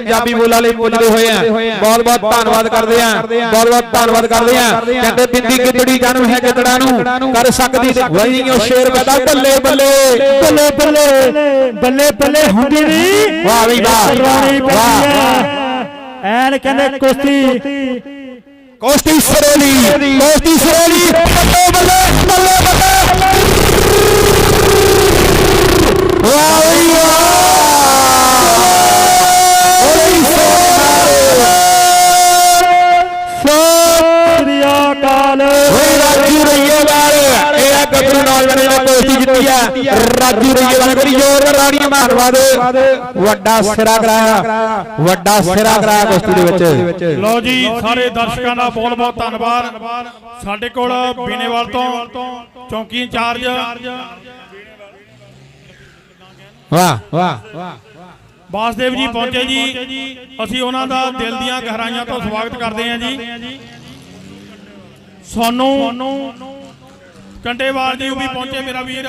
ਪੰਜਾਬੀ ਬੋਲਾਂ ਲਈ ਪੁੱਜਦੇ ਹੋਏ ਆ। ਬਹੁਤ ਬਹੁਤ ਧੰਨਵਾਦ ਕਰਦੇ ਆ। ਬਹੁਤ ਬਹੁਤ ਧੰਨਵਾਦ ਕਰਦੇ ਆ। ਕਹਿੰਦੇ ਬਿੰਦੀ ਗਿੱਦੜੀ ਜਨਮ ਹੈ ਗਿੱਦੜਾ ਨੂੰ। ਕਰ ਸਕਦੀ ਵਈਓ ਸ਼ੇਰ ਪੈਦਾ ਬੱਲੇ ਬੱਲੇ ਬੱਲੇ ਬੱਲੇ ਬੱਲੇ ਬੱਲੇ ਹੁੰਦੀ ਨਹੀਂ ਵਾਹ ਬਈ ਵਾਹ। ਐਨ ਕਹਿੰਦੇ ਕੁਸ਼ਤੀ। ਕੋਸਤੀ ਸਰੋਲੀ ਕੋਸਤੀ ਸਰੋਲੀ ਇਹ ਆ ਗੱਭਰੂ ਨੌਜਵਾਨ ਨੇ ਕੋਸ਼ਟੀ ਜਿੱਤੀ ਆ। ਰਾਜੂ ਰਈਏਵਾਲ ਕਰੀ ਜੋਰ ਰਾਣੀਆਂ ਮਾਰਵਾ ਦੇ। ਵੱਡਾ ਸਿਰਾ ਕਰਾਇਆ ਵੱਡਾ ਸਿਰਾ ਕਰਾਇਆ ਕੋਸ਼ਟੀ ਦੇ ਵਿੱਚ। ਲਓ ਜੀ ਸਾਰੇ ਦਰਸ਼ਕਾਂ ਦਾ ਬਹੁਤ ਬਹੁਤ ਧੰਨਵਾਦ। ਸਾਡੇ ਕੋਲ ਬੀਨੇਵਾਲ ਤੋਂ ਚੌਂਕੀ ਇੰਚਾਰਜ। ਵਾਹ ਵਾਹ ਬਾਸਦੇਵ ਜੀ ਪਹੁੰਚੇ ਜੀ ਅਸੀਂ ਉਹਨਾਂ ਦਾ ਦਿਲ ਦੀਆਂ ਗਹਿਰਾਈਆਂ ਤੋਂ ਸਵਾਗਤ ਕਰਦੇ ਹਾਂ ਜੀ। ਸੋਨੂੰ ਕੰਟੇਵਾਲ ਜੀ ਵੀ ਪਹੁੰਚੇ ਮੇਰਾ ਵੀਰ।